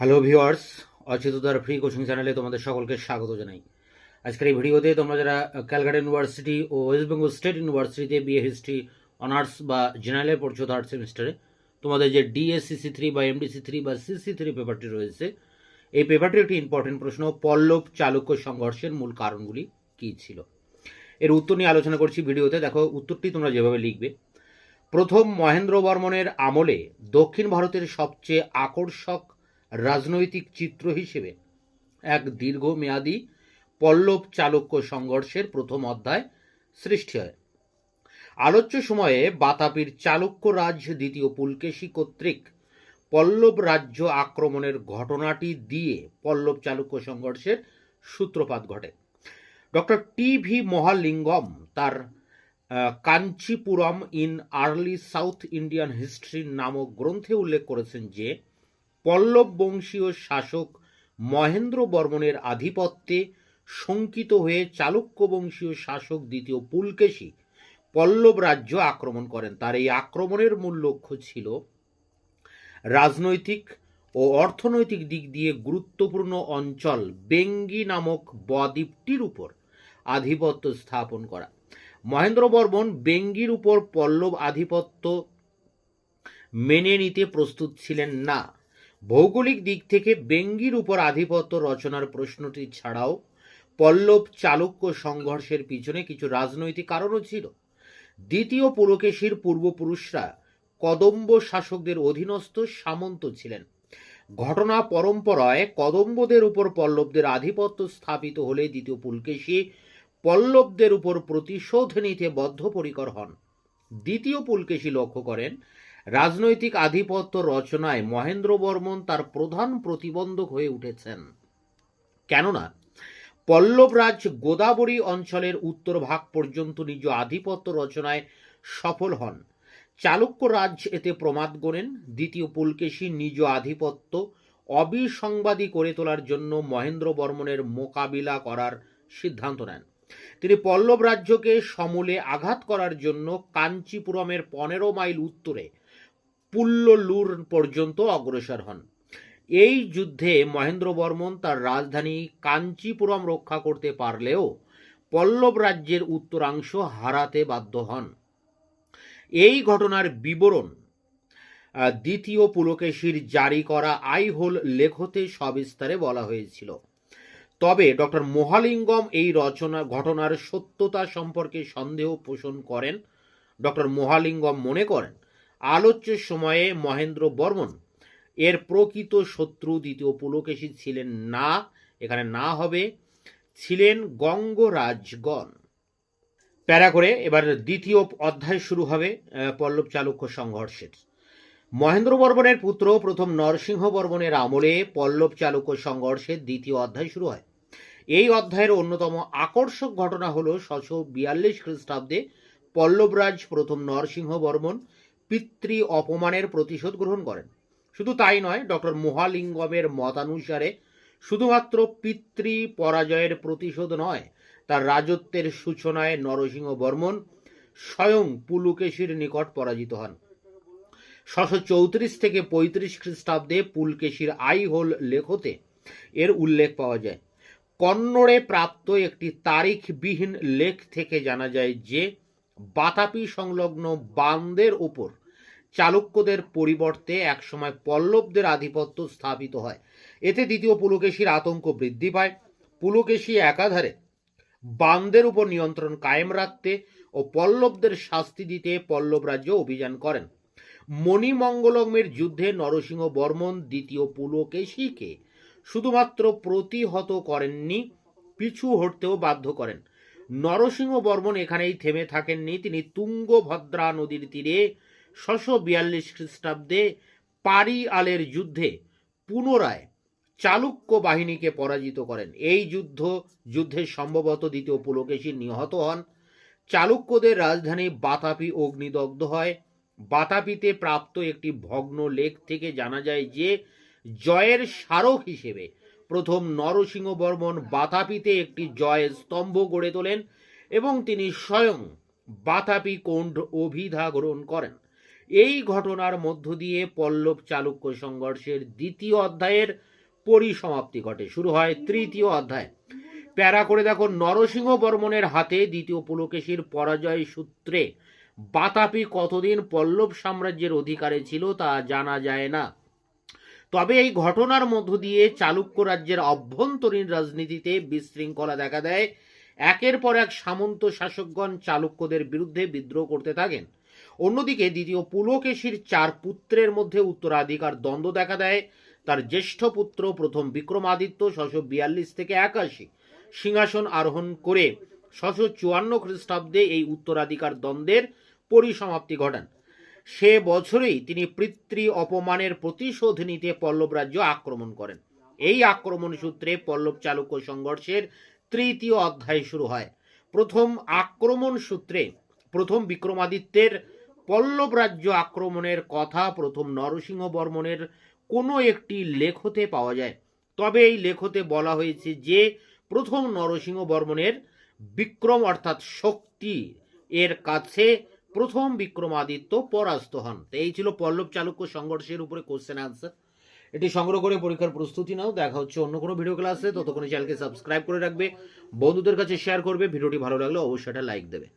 Hello viewers অচিতদার free coaching চ্যানেলে তোমাদের সকলকে স্বাগত জানাই। আজকের এই ভিডিওতে তোমরা যারা ক্যালকাটা ইউনিভার্সিটি ও ওয়েস্ট বেঙ্গল স্টেট ইউনিভার্সিটিতে বিএ হিস্ট্রি অনার্স বা জেনারেলে পড়ছো থার্ড সেমিস্টারে তোমাদের যে ডিএসসিসি থ্রি বা এমডিসি থ্রি বা সিসি থ্রি পেপারটি রয়েছে, এই পেপারটির একটি ইম্পর্টেন্ট প্রশ্ন, পল্লব চালুক্য সংঘর্ষের মূল কারণগুলি কী ছিল? এর উত্তর নিয়ে আলোচনা করছি ভিডিওতে দেখো, উত্তরটি তোমরা যেভাবে লিখবে। প্রথম মহেন্দ্র বর্মনের আমলে দক্ষিণ ভারতের সবচেয়ে আকর্ষক রাজনৈতিক চিত্র হিসেবে এক দীর্ঘমেয়াদী পল্লব চালুক্য সংঘর্ষের প্রথম অধ্যায় সৃষ্টি হয়। আলোচ্য সময়ে বাতাপির চালুক্য রাজ দ্বিতীয় পুলকেশী কর্তৃক পল্লব রাজ্য আক্রমণের ঘটনাটি দিয়ে পল্লব চালুক্য সংঘর্ষের সূত্রপাত ঘটে। ডক্টর টি ভি মহালিঙ্গম তার Kanchipuram in early South Indian history নামক গ্রন্থে উল্লেখ করেছেন যে পল্লব বংশীয় শাসক মহেন্দ্র বর্মনের আধিপত্যে শঙ্কিত হয়ে চালুক্য বংশীয় শাসক দ্বিতীয় পুলকেশী পল্লব রাজ্য আক্রমণ করেন। তার এই আক্রমণের মূল লক্ষ্য ছিল রাজনৈতিক ও অর্থনৈতিক দিক দিয়ে গুরুত্বপূর্ণ অঞ্চল বেঙ্গি নামক বদ্বীপটির উপর আধিপত্য স্থাপন করা। মহেন্দ্র বর্মন বেঙ্গির উপর পল্লব আধিপত্য মেনে নিতে প্রস্তুত ছিলেন না। ভৌগোলিক দিক থেকে বেঙ্গির উপর আধিপত্য রচনার প্রশ্নটি ছাড়াও পল্লব চালুক্য সংঘর্ষের পিছনে কিছু রাজনৈতিক কারণও ছিল। দ্বিতীয় পুলকেশীর পূর্বপুরুষরা কদম্ব শাসকদের অধীনস্থ সামন্ত ছিলেন। ঘটনা পরম্পরায় কদম্বদের উপর পল্লবদের আধিপত্য স্থাপিত হলে দ্বিতীয় পুলকেশী পল্লবদের উপর প্রতিশোধ নিতে বদ্ধপরিকর হন। দ্বিতীয় পুলকেশী লক্ষ্য করেন রাজনৈতিক আধিপত্য রচনায় মহেন্দ্র বর্মন তার প্রধান প্রতিবন্ধক হয়ে উঠেছেন। কেননা, পল্লবরাজ গোদাবরী অঞ্চলের উত্তর ভাগ পর্যন্ত নিজ আধিপত্য রচনায় সফল হন। চালুক্য রাজ এতে প্রমাদ গণেন দ্বিতীয় পুলকেশী নিজ আধিপত্য অবিসংবাদী করে তোলার জন্য মহেন্দ্র বর্মনের মোকাবিলা করার সিদ্ধান্ত নেন। তিনি পল্লব রাজ্যকে সমূলে আঘাত করার জন্য কাঞ্চিপুরমের পনেরো মাইল উত্তরে পুল্ললুর পর্যন্ত অগ্রসর হন। এই যুদ্ধে মহেন্দ্র বর্মন তার রাজধানী কাঞ্চিপুরম রক্ষা করতে পারলেও পল্লব রাজ্যের উত্তরাংশ হারাতে বাধ্য হন। এই ঘটনার বিবরণ দ্বিতীয় পুলকেশীর জারি করা আইহোল লেখতে সবিস্তারে বলা হয়েছিল। তবে ডক্টর মহালিঙ্গম এই রচনা, ঘটনার সত্যতা সম্পর্কে সন্দেহ পোষণ করেন। ডক্টর মহালিঙ্গম মনে করেন আলোচ্য সময়ে মহেন্দ্র বর্মন, এর প্রকৃত শত্রু দ্বিতীয় পুলকেশী ছিলেন না, এখানে না হবে, ছিলেন গঙ্গরাজগণ। প্যারা করে, এবার দ্বিতীয় অধ্যায় শুরু হবে পল্লব চালুক্য সংঘর্ষের। মহেন্দ্র বর্মনের পুত্র, প্রথম নরসিংহ বর্মনের আমলে পল্লব চালুক্য সংঘর্ষের দ্বিতীয় অধ্যায় শুরু হয়। এই অধ্যায়ের অন্যতম আকর্ষক ঘটনা হল ছশো বিয়াল্লিশ খ্রিস্টাব্দে পল্লবরাজ প্রথম নরসিংহ বর্মন পিতৃ অপমানের প্রতিশোধ গ্রহণ করেন। শুধু তাই নয় ডক্টর মহালিঙ্গমের মতানুসারে শুধুমাত্র পিতৃ পরাজয়ের প্রতিশোধ নয়, তার রাজত্বের সূচনায় নরসিংহ বর্মন স্বয়ং পুলুকেশীর নিকট পরাজিত হন। ছশো চৌত্রিশ থেকে পঁয়ত্রিশ খ্রিস্টাব্দে পুলকেশীর আইহোল লেখতে এর উল্লেখ পাওয়া যায়। কন্নড়ে প্রাপ্ত একটি তারিখবিহীন লেখ থেকে জানা যায় যে, বাতাপি সংলগ্ন বান্দের ওপর চালুক্যদের পরিবর্তে একসময় পল্লবদের আধিপত্য স্থাপিত হয়। এতে দ্বিতীয় পুলকেশীর আতঙ্ক বৃদ্ধি পায়। পুলকেশী একাধারে বান্দের উপর নিয়ন্ত্রণ কায়েম রাখতে ও পল্লবদের শাস্তি দিতে পল্লব রাজ্য অভিযান করেন। মণিমঙ্গলমের যুদ্ধে নরসিংহ বর্মন দ্বিতীয় পুলকেশীকে শুধুমাত্র প্রতিহত করেননি, পিছু হটতেও বাধ্য করেন। নরসিংহ বর্মন এখানেই থেমে থাকেননি। তিনি তুঙ্গভদ্রা নদীর তীরে ছশো বিয়াল্লিশ খ্রিস্টাব্দে পারি আলের যুদ্ধে পুনরায় চালুক্য বাহিনীকে পরাজিত করেন। এই যুদ্ধ যুদ্ধে সম্ভবত দ্বিতীয় পুলকেশী নিহত হন। চালুক্যদের রাজধানী বাতাপি অগ্নিদগ্ধ হয়। বাতাপিতে প্রাপ্ত একটি ভগ্ন লেখ থেকে জানা যায় যে, জয়ের স্মারক হিসেবে প্রথম নরসিংহ বর্মন বাতাপিতে একটি জয়ের স্তম্ভ গড়ে তোলেন এবং তিনি স্বয়ং বাতাপি কোণ্ড অভিধা গ্রহণ করেন। এই ঘটনার মধ্য দিয়ে পল্লব চালুক্য সংঘর্ষের দ্বিতীয় অধ্যায়ের পরিসমাপ্তি ঘটে। শুরু হয় তৃতীয় অধ্যায়। প্যারা করে দেখো, নরসিংহ বর্মনের হাতে দ্বিতীয় পুলকেশীর পরাজয় সূত্রে বাতাপি কতদিন পল্লব সাম্রাজ্যের অধিকারে ছিল তা জানা যায় না। তবে এই ঘটনার মধ্য দিয়ে চালুক্য রাজ্যের অভ্যন্তরীণ রাজনীতিতে বিশৃঙ্খলা দেখা দেয়। একের পর এক সামন্ত শাসকগণ চালুক্যদের বিরুদ্ধে বিদ্রোহ করতে থাকেন। অন্যদিকে দ্বিতীয় পুলকেশীর চার পুত্রের মধ্যে উত্তরাধিকার দ্বন্দ্ব দেখা দেয়। তার জ্যেষ্ঠ পুত্র প্রথম বিক্রমাদিত্য, ছশো বিয়াল্লিশ থেকে একাশি সিংহাসন আরোহণ করে ছশো চুয়ান্ন খ্রিস্টাব্দে এই উত্তরাধিকার দ্বন্দ্বের পরিসমাপ্তি ঘটান। সে বছরেই তিনি পিতৃ অপমানের প্রতিশোধ নিতে পল্লব রাজ্য আক্রমণ করেন। এই আক্রমণ সূত্রে পল্লব চালুক্য সংঘর্ষের তৃতীয় অধ্যায় শুরু হয়। প্রথম আক্রমণ সূত্রে প্রথম বিক্রমাদিত্যের পল্লব রাজ্য আক্রমণের কথা প্রথম নরসিংহ বর্মনের কোনো একটি লেখতে পাওয়া যায়। তবে এই লেখতে বলা হয়েছে যে, প্রথম নরসিংহ বর্মনের বিক্রম অর্থাৎ শক্তি এর কাছে প্রথম বিক্রমাদিত্য পরাস্ত হন। এই ছিল পল্লব চালুক্য সংঘর্ষের উপরে কোশ্চেন আনসার এটি সংগ্রহ করে পরীক্ষার প্রস্তুতি নাও। দেখা হচ্ছে অন্য কোনো ভিডিও ক্লাসে ততক্ষণ চ্যানেলকে সাবস্ক্রাইব করে রাখবে। বন্ধুদের কাছে শেয়ার করবে। ভিডিওটি ভালো লাগলে অবশ্যই একটা লাইক দেবে।